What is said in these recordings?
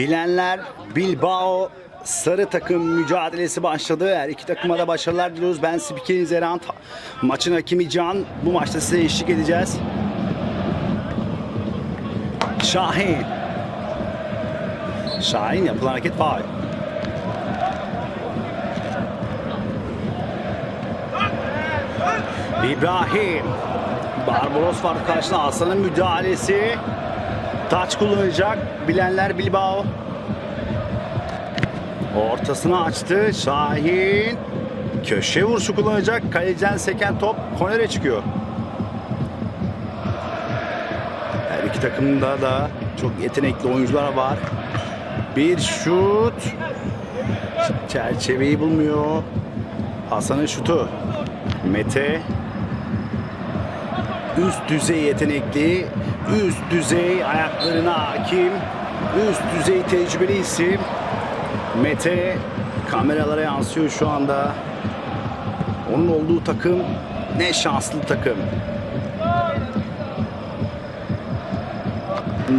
Bilenler Bilbao sarı takım mücadelesi başladı. Her iki takıma da başarılar diliyoruz. Ben spikerin Zerant. Maçın hakemi Can. Bu maçta size eşlik edeceğiz. Şahin. Şahin yapılan hareket faul. İbrahim. Barbaros var karşısında Aslan'ın müdahalesi. Taç kullanacak. Bilenler Bilbao. Ortasını açtı. Şahin. Köşe vuruşu kullanacak. Kaleciden seken top kornere çıkıyor. Her iki takımda da çok yetenekli oyuncular var. Bir şut. Çerçeveyi bulmuyor. Hasan'ın şutu. Mete. Üst düzey yetenekli, üst düzey ayaklarına hakim, üst düzey tecrübeli isim. Mete kameralara yansıyor şu anda. Onun olduğu takım ne şanslı takım.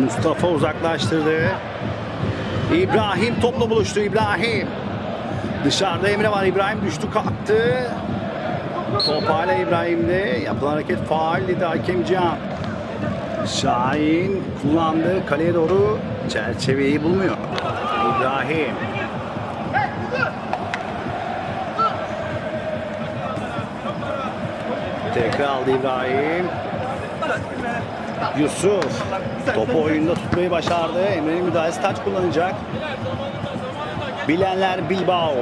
Mustafa uzaklaştırdı. İbrahim topla buluştu İbrahim. Dışarıda Emre var. İbrahim düştü kalktı. Top hala İbrahim'de. Yapılan hareket faal dedi hakem Can. Şahin kullandı. Kaleye doğru çerçeveyi bulmuyor. İbrahim. Tekrar aldı İbrahim. Yusuf topu oyunda tutmayı başardı. Emre'nin müdahalesi taç kullanacak. Bilenler Bilbao.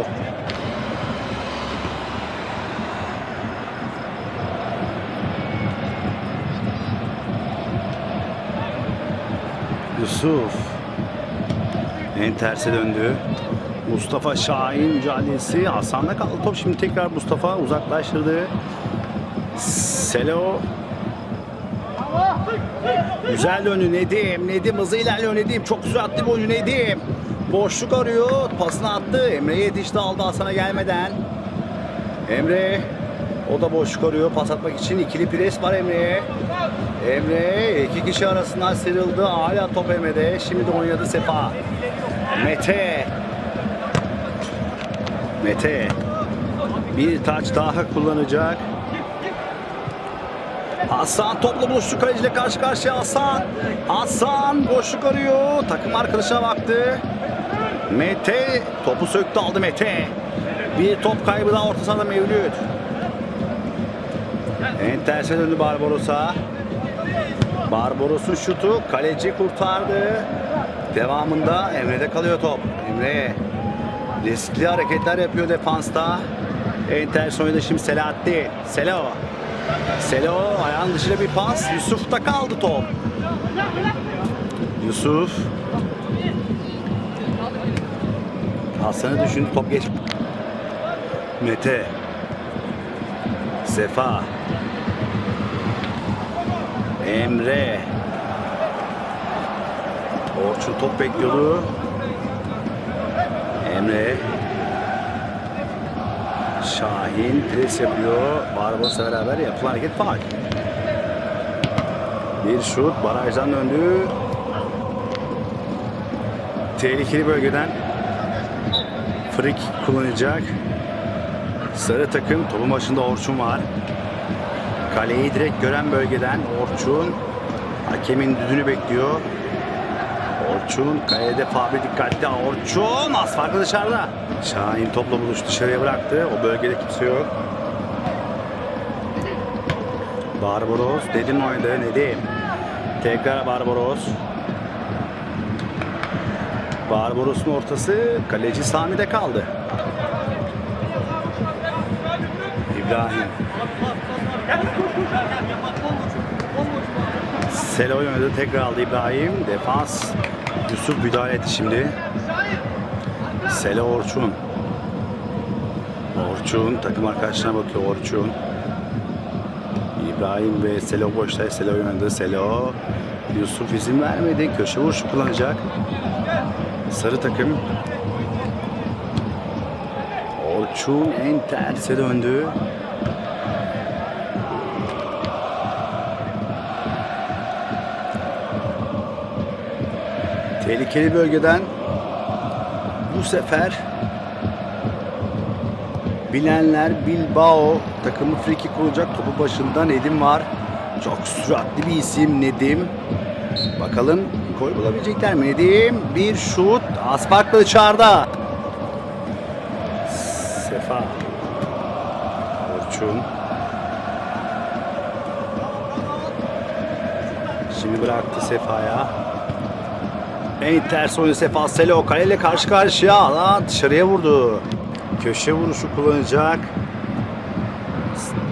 Yusuf. En terse döndü. Mustafa Şahin mücadelesi. Hasan'da kaldı top. Şimdi tekrar Mustafa uzaklaştırdı. Selo. Güzel döndü Nedim. Nedim hızlı ilerliyor Nedim. Çok süratli bir oyuncu Nedim. Boşluk arıyor. Pasını attı. Emre yetişti aldı Hasan'a gelmeden. Emre o da boşluk arıyor pas atmak için. ikili pres var Emre'ye. Emre iki kişi arasından sıyrıldı. Hala top Emre'de. Şimdi oynadı Sefa. Mete. Mete. Bir taç daha kullanacak. Hasan topla boşluk kaleciyle karşı karşıya Hasan. Hasan boşluk arıyor. Takım arkadaşına baktı. Mete topu söktü aldı Mete. Bir top kaybı daha orta sahada Mevlüt. En terse döndü Barbaros'a. Barbaros'un şutu kaleci kurtardı. Devamında Emre'de kalıyor top. Emre riskli hareketler yapıyor defansta. En ters oynadı şimdi Selahattin. Selo. Selo ayağın dışıyla bir pas. Yusuf'ta kaldı top. Yusuf. Hasan'ı düşündü top geç. Mete. Sefa. Emre. Orçun top bekliyordu. Emre. Şahin pres yapıyor. Barbaros'la beraber yapılan hareket faal. Bir şut barajdan döndü. Tehlikeli bölgeden frik kullanacak. Sarı takım topun başında Orçun var. Kaleyi direkt gören bölgeden Orçun hakemin düdüğünü bekliyor. Orçun kalede Fabri dikkatli. Orçun az farklı dışarıda. Şahin topla buluş dışarıya bıraktı. O bölgede kimse yok. Barbaros dedim oynadı Nedim. Tekrar Barbaros. Barbaros'un ortası kaleci Sami'de kaldı. İbrahim. Selo oynadı tekrar aldı İbrahim. Defans Yusuf müdahale etti şimdi. Selo Orçun. Orçun takım arkadaşına bakıyor Orçun. İbrahim ve Selo boşta Selo oynadı. Selo Yusuf izin vermedi. Köşe vuruşu kullanacak. Sarı takım. Orçun en terse döndü. Tehlikeli bölgeden bu sefer bilenler Bilbao takımı free kick olacak. Topu başında Nedim var. Çok süratli bir isim Nedim. Bakalım gol bulabilecekler mi? Nedim bir şut. Aspark'la dışarıda. Sefa. Orçun. Şimdi bıraktı Sefa'ya. En ters oyunu Sefa Selo kaleyle karşı karşıya. Lan dışarıya vurdu. Köşe vuruşu kullanacak.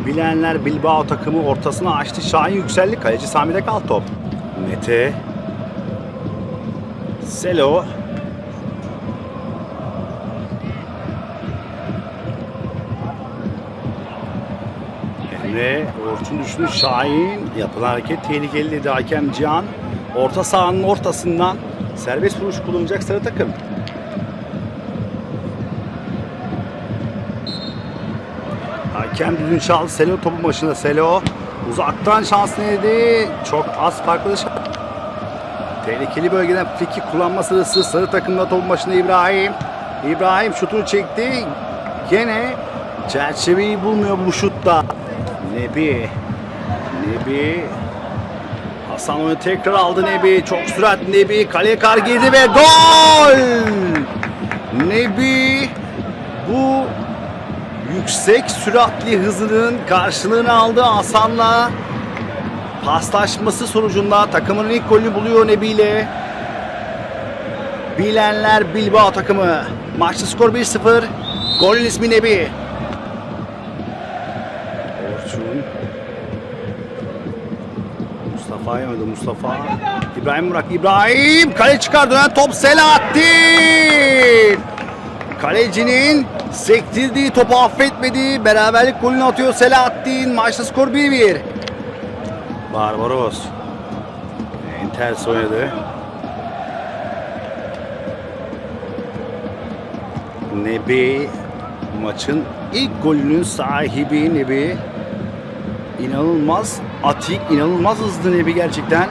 Bilenler Bilbao takımı ortasına açtı. Şahin yükseldi. Kaleci Sami'de kal top. Mete. Selo. Emre Orçun düşündü. Şahin yapılan hareket tehlikeli dedi hakem Cihan. Orta sahanın ortasından serbest vuruş kullanacak sarı takım. Hakem düdüğünü çaldı. Selo topun başında. Selo uzaktan şans denedi. Çok az farklı dışarı. Tehlikeli bölgeden friki kullanma sırası sarı takımda topun başında İbrahim. İbrahim şutunu çekti. Gene çerçeveyi bulmuyor bu şutta. Nebi. Nebi. Hasan onu tekrar aldı Nebi. Çok süratli Nebi. Kaleye kar girdi ve gol! Nebi bu yüksek süratli hızının karşılığını aldı Hasan'la. Paslaşması sonucunda takımın ilk golünü buluyor Nebi ile. Bilenler Bilbao takımı. Maçta skor 1-0. Golün ismi Nebi. Orçun. Mustafa yemedi Mustafa. İbrahim bırak İbrahim. Kale çıkar dönen top Selahattin. Kalecinin sektirdiği topu affetmedi. Beraberlik golünü atıyor Selahattin. Maçta skor 1-1. Barbaros. En ters oynadı. Nebi maçın ilk golünün sahibi Nebi. İnanılmaz atik, inanılmaz hızlı Nebi gerçekten.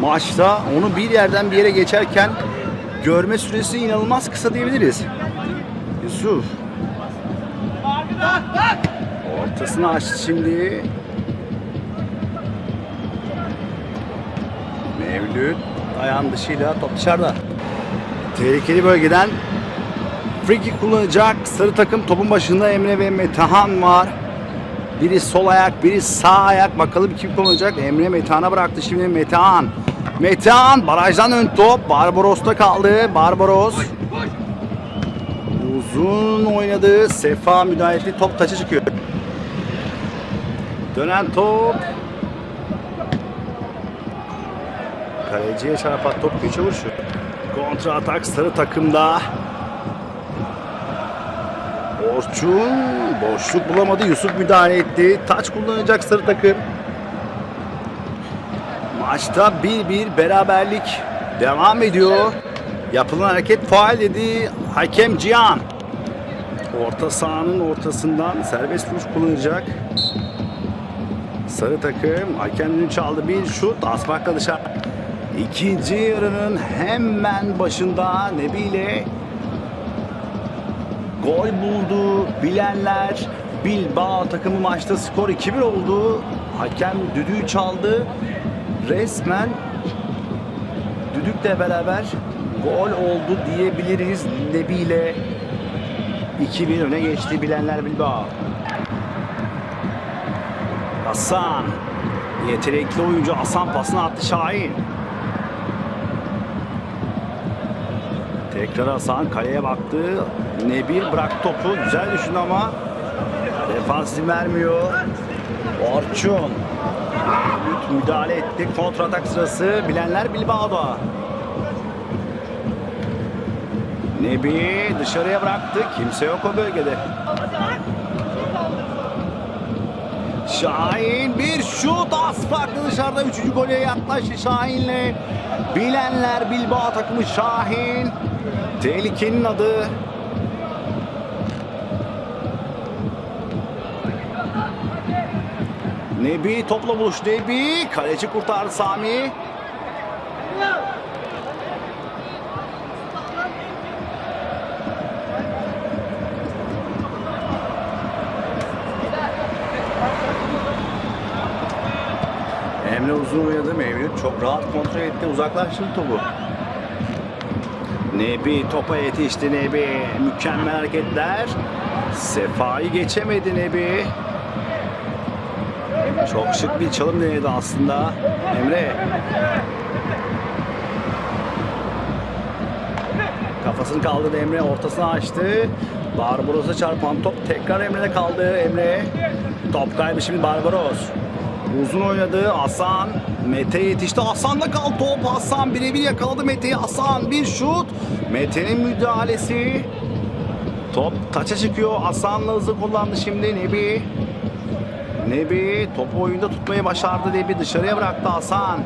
Maçta onu bir yerden bir yere geçerken görme süresi inanılmaz kısa diyebiliriz. Yusuf. Ortasını açtı şimdi. Mevlüt ayağın dışıyla top dışarıda. Tehlikeli bölgeden free kullanacak. Sarı takım topun başında Emre ve Metehan var. Biri sol ayak, biri sağ ayak. Bakalım kim kullanacak. Emre Metehan'a bıraktı şimdi Metehan. Metehan barajdan ön top. Barbaros'ta kaldı. Barbaros. Uzun oynadı. Sefa müdahale etti. Top taça çıkıyor. Dönen top. Kaleciye çarpan top köşe vuruşu. Kontra atak sarı takımda. Orçun boşluk bulamadı. Yusuf müdahale etti. Taç kullanacak sarı takım. Maçta 1-1 beraberlik devam ediyor. Yapılan hareket faal dedi hakem Cihan. Orta sahanın ortasından serbest vuruş kullanacak. Sarı takım hakemin çaldı bir şut Asmak'la dışarı. İkinci yarının hemen başında Nebi ile gol buldu. Bilenler Bilbao takımı maçta skor 2-1 oldu. Hakem düdüğü çaldı. Resmen düdükle beraber gol oldu diyebiliriz. Nebi ile 2-1 öne geçti Bilenler Bilbao. Hasan. Yetenekli oyuncu Hasan pasını attı Şahin. Tekrar Hasan kaleye baktı. Nebil bıraktı topu. Güzel düşündü ama defans izin vermiyor. Orçun. Ümit müdahale etti. Kontratak sırası. Bilenler Bilbao'da. Nebi dışarıya bıraktı. Kimse yok o bölgede. Şahin bir şut az farklı dışarıda. Üçüncü gole yaklaştı Şahin'le. Bilenler Bilbao takımı Şahin. Tehlikenin adı. Nebi topla buluş. Nebi kaleci kurtar Sami. Emre uzun oynadı. Mevlüt çok rahat kontrol etti. Uzaklaştırdı topu. Nebi topa yetişti Nebi. Mükemmel hareketler. Sefa'yı geçemedi Nebi. Çok şık bir çalım denedi aslında. Emre. Kafasını kaldırdı Emre. Ortasına açtı. Barbaros'a çarpan top tekrar Emre'de kaldı. Emre. Top kaybı şimdi Barbaros. Uzun oynadı. Hasan. Mete yetişti. Hasan'da kaldı top. Hasan birebir yakaladı Mete'yi. Hasan bir şut. Mete'nin müdahalesi. Top taça çıkıyor. Hasan'la hızlı kullandı şimdi Nebi. Nebi topu oyunda tutmayı başardı Nebi dışarıya bıraktı Hasan.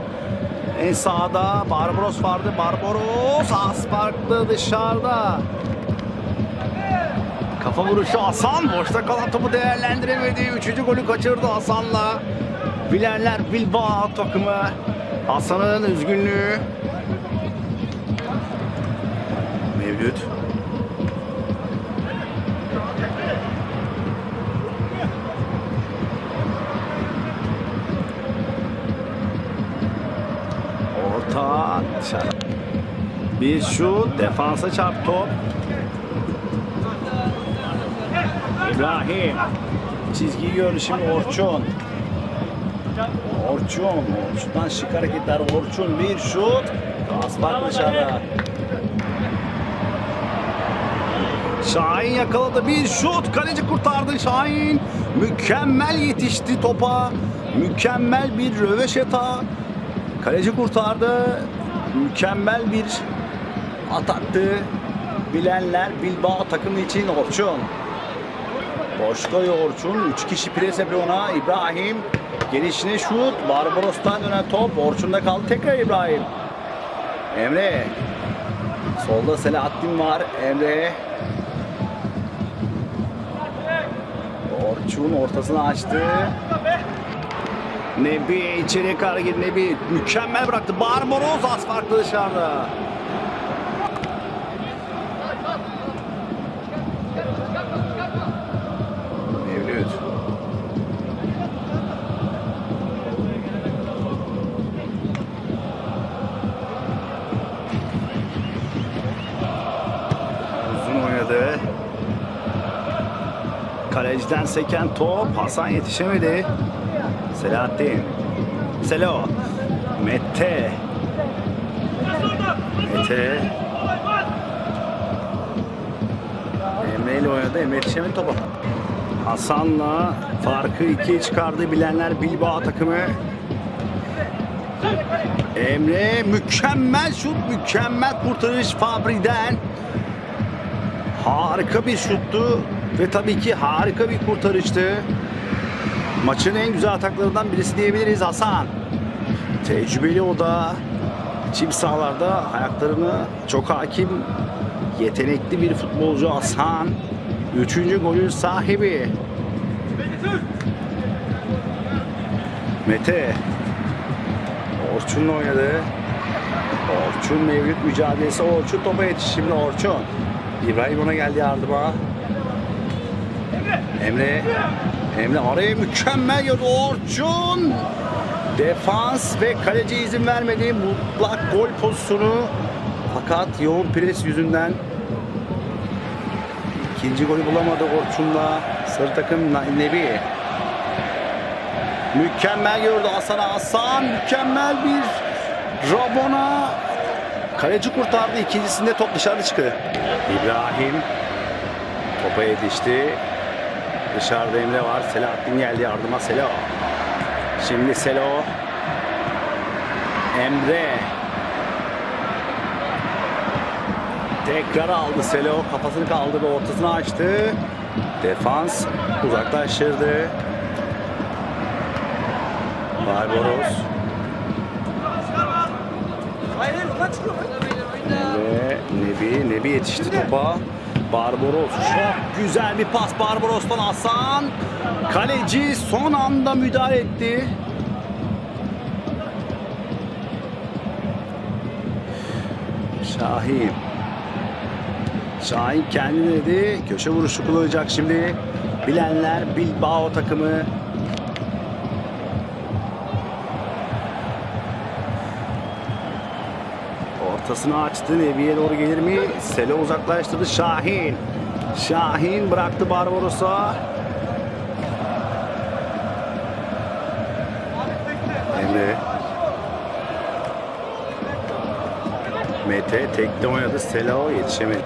En sağda Barbaros vardı. Barbaros az farklı dışarıda. Kafa vuruşu Hasan. Boşta kalan topu değerlendiremedi. Üçüncü golü kaçırdı Hasan'la. Bilenler Bilbao takımı. Hasan'ın üzgünlüğü. Mevlüt. Dışarı. Bir şut defansa çarp top. İbrahim. Çizgiyi gördü şimdi Orçun. Orçun. Orçun'dan şık hareketler. Orçun bir şut. Aspak dışarıda. Şahin yakaladı bir şut. Kaleci kurtardı Şahin. Mükemmel yetişti topa. Mükemmel bir röveşeta. Kaleci kurtardı. Mükemmel bir ataktı. Bilenler Bilbao takımı için Orçun. Boşta Orçun. Üç kişi pres yapıyor ona. İbrahim. Gelişine şut. Barbaros'tan dönen top. Orçun'da kaldı. Tekrar İbrahim. Emre. Solda Selahattin var. Emre. Orçun ortasını açtı. Nebi içeriye kadar girdi Nebi. Mükemmel bıraktı. Barbaros az farklı dışarıda. Mevlüt. Uzun oynadı. Kaleciden seken top. Hasan yetişemedi. Selahattin. Selo. Mete. Mete. Emre ile oynadı. Emre yetişemedi topa. Hasan'la farkı ikiye çıkardı bilenler Bilbao takımı. Emre mükemmel şut, mükemmel kurtarış Fabri'den. Harika bir şuttu ve tabii ki harika bir kurtarıştı. Maçın en güzel ataklarından birisi diyebiliriz Hasan. Tecrübeli o da çim sahalarda ayaklarını çok hakim, yetenekli bir futbolcu Hasan. Üçüncü golün sahibi. Mete. Orçun'la oynadı. Orçun Mevlüt mücadelesi. Orçun topa yetiş şimdi Orçun. İbrahim ona geldi yardıma. Emre. Emre araya mükemmel girdi. Orçun. Defans ve kaleci izin vermedi. Mutlak gol pozisyonu. Fakat yoğun pres yüzünden ikinci golü bulamadı Orçun'la. Sarı takım Nebi. Mükemmel gördü Hasan Hasan. Mükemmel bir Rabona. Kaleci kurtardı. İkincisinde top dışarı çıktı. İbrahim topa yetişti. Dışarıda Emre var. Selahattin geldi yardıma. Selo. Şimdi Selo. Emre. Tekrar aldı Selo. Kafasını kaldırdı. Ortasını açtı. Defans uzaklaştırdı. Barbaros. Emre, Nebi, Nebi yetişti topa. Barbaros çok güzel bir pas Barbaros'tan Hasan. Kaleci son anda müdahale etti. Şahin. Şahin kendini dedi. Köşe vuruşu kullanacak şimdi. Bilenler Bilbao takımı. Ortasını açtı. Nebi'ye doğru gelir mi? Selo uzaklaştırdı. Şahin. Şahin bıraktı Barbaros'a. Emre. Mete tekte oynadı. Selo yetişemedi.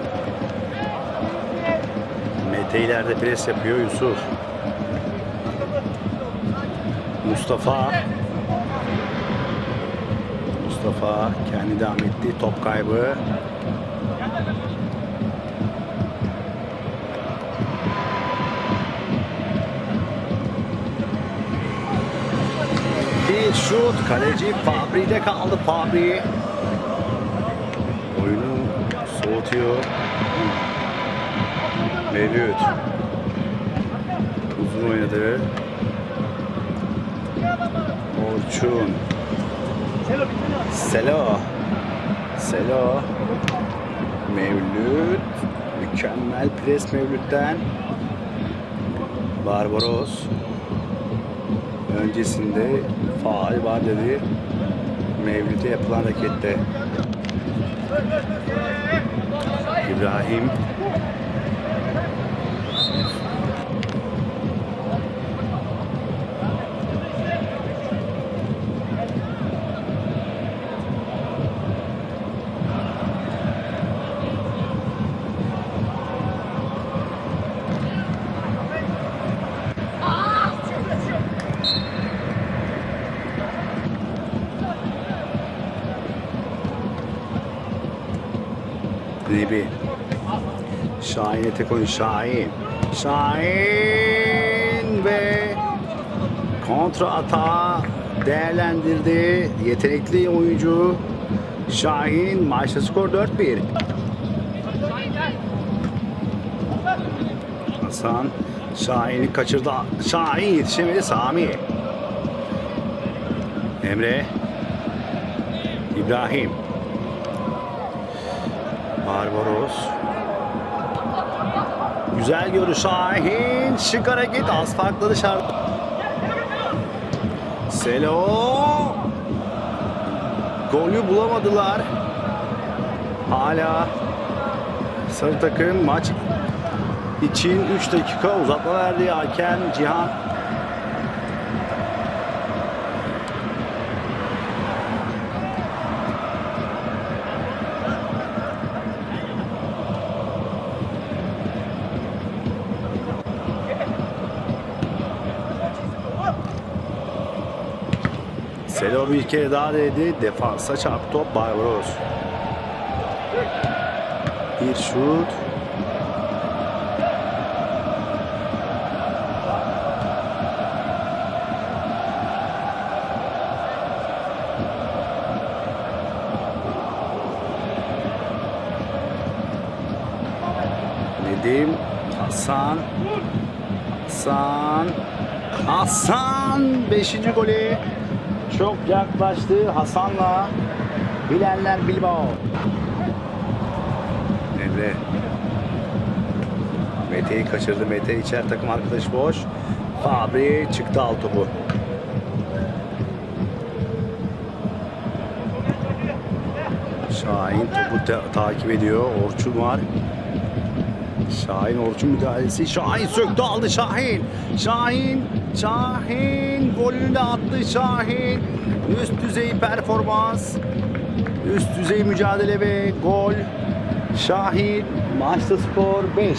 Mete ileride pres yapıyor Yusuf. Mustafa. Mustafa kendi devam etti. Top kaybı. Bir şut. Kaleci Fabri'de kaldı. Fabri. Oyunu soğutuyor. Mevlüt. Uzun oynadı. Orçun. Selo. Selo. Mevlüt. Mükemmel pres Mevlüt'ten. Barbaros. Öncesinde faal var dedi. Mevlüt'e yapılan harekette. İbrahim. Nebi. Şahin'e tek oyun. Şahin. Şahin ve kontra atağı değerlendirdi. Yetenekli oyuncu Şahin. Maçta skor 4-1. Hasan Şahin'i kaçırdı. Şahin yetişemedi. Sami. Emre. İbrahim. Barbaros. Güzel görüş Şahin. Şık hareket. Az farklı dışarıda. Selo. Golü bulamadılar. Hala sarı takım maç için 3 dakika uzatma verdi hakem Cihan. Selo bir kere daha dedi. Defansa çarptı top Barbaros. Bir şut. Nedim, Hasan, Hasan, Hasan 5. golü çok yaklaştı Hasan'la bilenler Bilbao. Emre. Mete'yi kaçırdı. Mete içer takım arkadaş boş. Fabri çıktı alt topu. Şahin topu ta- takip ediyor. Orçun var. Şahin Orçun müdahalesi. Şahin söktü aldı Şahin. Şahin. Şahin golünü de attı Şahin. Üst düzey performans. Üst düzey mücadele ve gol. Şahin maçta skor 5-1.